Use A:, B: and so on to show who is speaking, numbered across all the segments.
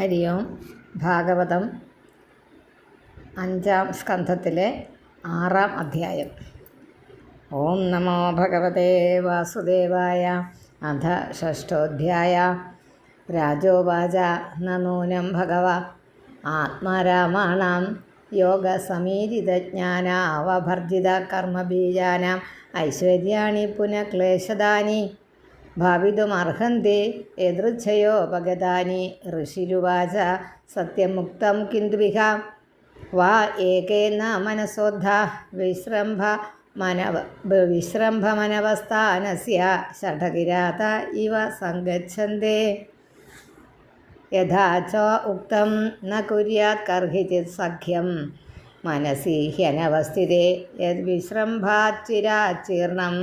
A: ഹരി ഓം. ഭാഗവതം അഞ്ചാം സ്കന്ധത്തിലെ ആറാം അധ്യായം. ഓം നമോ ഭഗവതേ വാസുദേവായ. അധ ഷഷ്ടോധ്യായ രാജോവാച. നൂനം ഭഗവ. ആത്മാരാമാണം ആത്മാരാമാണാം. യോഗസമീരിതജ്ഞാനാവഭർജിത കർമ്മബീജാനാം. ഐശ്വര്യാണി പുനഃക്ലേശദാനി. ഭാവിതുമർഹന്തി യദൃച്ഛയോപഗതാനി ഋഷിരുവാച സത്യമുക്തം കിന്തുവിഹ. വാ ഏകേന മനസോദ്ധ വിശ്രംഭ മനവ വിശ്രംഭമനവസ്ഥാനസ്യ ഷഠകിരാത ഇവ സങ്കച്ഛന്തേ യഥാ ച ഉക്തം ന കുര്യാത് കർഹിചിത് സഖ്യം മനസി ഹ്യനവസ്ഥിതേ യദ്വിശ്രംഭാച്ചിരാചീർണം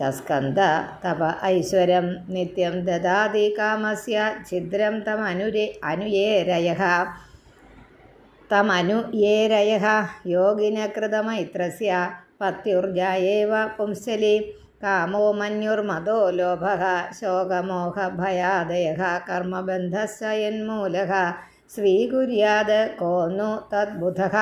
A: ച സ്കന്ദ തപ ഐശ്വരം നിത്യം ദദാതി കാമസ്യ ഛിദ്രം തമനുരേ അനുയേരയ തമനുയേരയ യോഗിനകൃതമൈത്രസ്യ പത്യുർജായേവ പുംസലി. കാമോ മന്യുർമതോ ലോഭ. ശോകമോഹഭയാദയ കർമ്മബന്ധസ്സ യന്മൂലഃ സ്വീകുര്യാത് കോ नु തദ്ബുധഃ.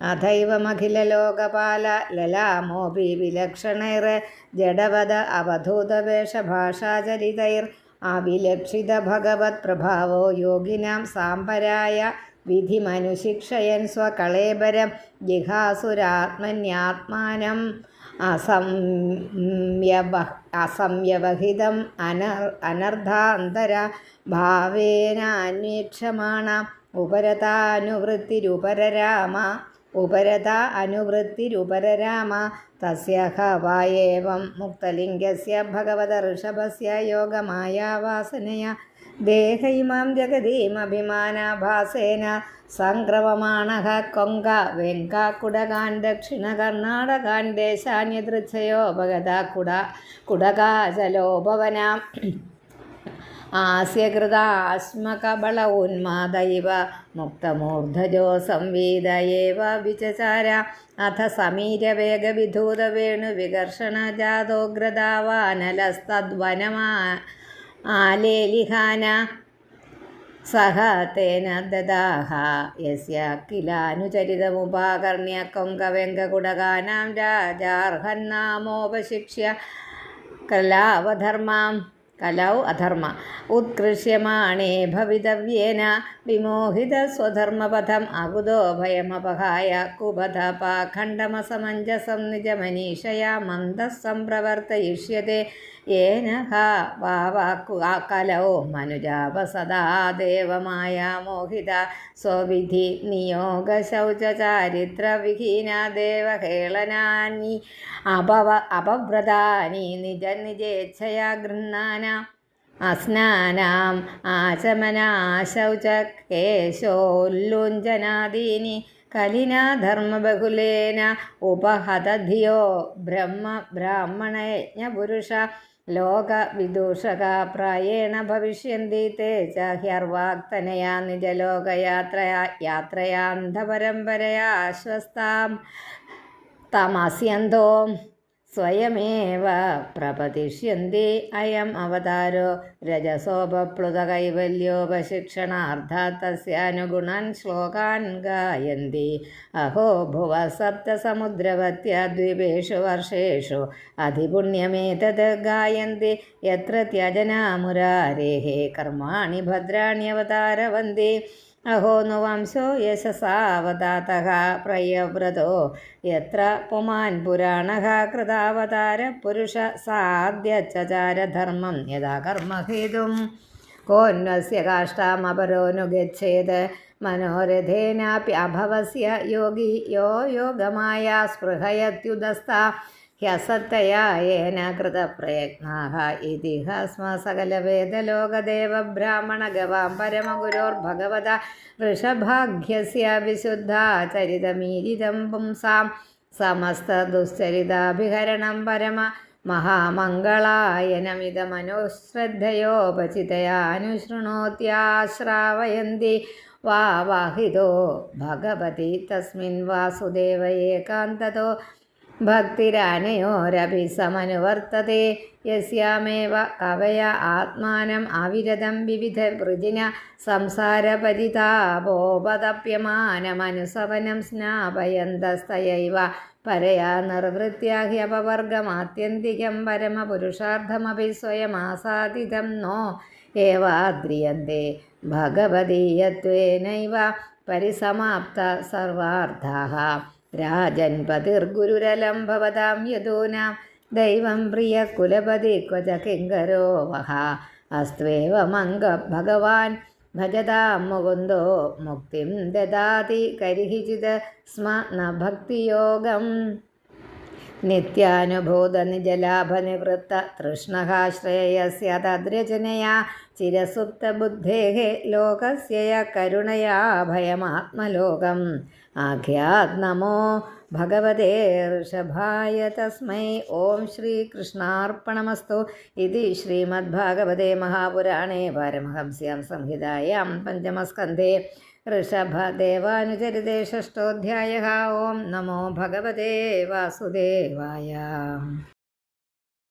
A: അഥൈവമഖിലലോകപാല ലലാമോപി വിലക്ഷണൈർ ജഡവത അവധൂതവേഷഭാഷാചരിതൈർ അവിലക്ഷിത ഭഗവത് പ്രഭാവോ യോഗിനാം സാമ്പരായ വിധിമനുശിക്ഷയൻ സ്വകളേബരം ജിഹാസുരാത്മന്യാത്മാനം അസംയവ അസംയവഹിതം അനർ അനർദ്ധാന്തര ഭാവേനാന്വേക്ഷമാണ ഉപരതാനുവൃത്തിരുപരരാമ ഉപരത അനുവൃത്തിരുപരരാമ. തസ്യ വായേവം മുക്തലിംഗസ്യ ഭഗവത ഋഷഭസ്യ യോഗമായാവാസനയ ദേഹൈമാം ജഗതീമഭിമാനാഭാസേന സംക്രമമാണഃ കൊങ്ക വെങ്കാക്കുടകാൻ ദക്ഷിണ കർണാടകാൻ ദേശാന്യദൃച്ഛയോ ഭഗത കുട കുടകാചലോപവനാം ആസ്യകൃതാശ്മകബള ഉന്മാദൈവ മുക്തമൂർധജോ സംവേദയേവ വിചചാര അഥ സമീരവേഗവിധൂതവേണുവികർഷണജാതോഗ്രതാവാനലസ്തദ്വനമാ ആലേലിഹാന സഹ തേന ദദാഹ യസ്യ കിലാനുചരിതമുപാകർണ്യ കൊങ്കവെങ്കകുടകാനാം രാജാർഹന്നാമോപശിക്ഷ്യ കലാവധർമാം കലൗ അധർമ്മ. ഉത്കൃഷ്യമാണേ ഭവിതവ്യേന. വിമോഹിത സ്വധർമ്മപഥം അകുതോ ഭയമപഹായ കുബധ പാഖണ്ഡമസമഞ്ജസം നിജമനീഷയാ മന്ദഃ സംപ്രവർത്തയിഷ്യത്തെ യേന കലൗ മനുജാപസദാ ദേവമായ മോഹിത. സ്വവിധി നിയോഗശൗചചാരിത്രവിഹീന ദേവഹേളനാനി. അപവ അപവ്രതാനി നിജ നിജേച്ഛയാ ഗൃഹാന അസ്നാനാം ആചമനാശൗച കലിനാ ധർമ്മബഹുലേന ഉപഹതധിയോ ബ്രഹ്മ ബ്രാഹ്മണയജ്ഞപുരുഷ ലോകവിദൂഷക പ്രായേണ ഭവിഷ്യന്തി തേ ച ഹ്യർവാക്തനയാ നിജലോകയാത്രയാ യാത്രയാന്ധപരമ്പരയാ അശ്വസ്താം തമസ്യന്തോ സ്വയമേവ പ്രപതിഷ്യന്തി അയം അവതാരോ രജസോപപ്ലുതകൈവല്യോപശിക്ഷണാർത്ഥ തസ്യാനുഗുണാൻ ശ്ലോകാൻ ഗായന്തി. അഹോ ഭുവ സപ്തസമുദ്രവത്യദ്വീപേഷു വർഷേഷു അതിപുണ്യമേതത് ഗായന്തി യത്ര ത്യജനാമുരാരേഹേ കർമാണി ഭദ്രാണ്യവതാരവന്തി അഹോ नु വംശോ യശസാവതാതः പ്രയവ്രതോ യത്ര പുമാൻ പുരാണः കൃതാവതാര പുരുഷ സാദ്യചാരധർമ്മം യഥാ കർമ്മഹേതും കോന്വസ്യ കാഷ്ടാമപരോ नु ഗച്ഛേത് മനോരഥേനാപ്യഭവസ്യ യോഗി യോ യോഗമായ സ്പൃഹയത്യുദസ്ത ഹ്യസത്തയാ യേന കൃതപ്രയത്നാः ഇതി ഹസ്മ സകലവേദലോകദേവബ്രാഹ്മണഗവാം പരമഗുരോർഭഗവത ഋഷഭാഘ്യസ്യ വിശുദ്ധാചരിതമീരിതം പുംസാം സമസ്തദുശ്ചരിതാഭിഹരണം പരമ മഹാമംഗളായനമിതമനുശ്രദ്ധയോപചിതയാനുശൃണോത്യാശ്രാവയന്തി. വാ വാഹിതോ ഭഗവതി തസ്മിൻ വാസുദേവ ഏകാന്തതോ ഭക്തിരാനയോരഭിസമനുവർത്തത്തെ യസ്യാമേവ കവയ ആത്മാനം അവിരതം വിവിധ വൃജിന സംസാരപരിതാപോപതപ്യമാനമനുസവനം സ്നാപയന്തസ്തയൈവ. പരയാ നിർവൃത്യാഹ്യപവർഗമാത്യന്തികം പരമപുരുഷാർത്ഥമപി സ്വയമാസാദിതം നോ ഏവാദ്രിയന്തെ. ഭഗവതീയത്വേനൈവ പരിസമാപ്ത സർവാർത്ഥാः രാജൻ പതിർഗുരുരലം ഭവതാം യദൂനാം. ദൈവം പ്രിയ കുലപതി ക്വച കിങ്കരോ വഹ. അസ്ത്വേവമംഗ ഭഗവാൻ. ഭജതാം മുകുന്ദോ മുക്തിം ദദാതി കരിഹിചിത് സ്മ ന ഭക്തിയോഗം. നിത്യാനുഭൂതനിജലാഭനിവൃത്ത തൃഷ്ണഹാശ്രയസ്യ തദ്രചനയാ ചിരസുപ്തബുദ്ധേः ലോകസ്യ കരുണയാ ഭയമാത്മലോകം. ആഖ്യാത് നമോ ഭഗവതേ ഋഷഭായ തസ്മൈ. ഓം ശ്രീകൃഷ്ണാർപ്പണമസ്തു. ഇതി ശ്രീമദ്ഭാഗവതേ മഹാപുരാണേ. പാരമഹംസ്യാം സംഹിതായാം പഞ്ചമസ്കന്ധേ. ഋഷഭദേവാനുചരിതേ ഷഷ്ടോധ്യായ ഓം നമോ ഭഗവതേ വാസുദേവായ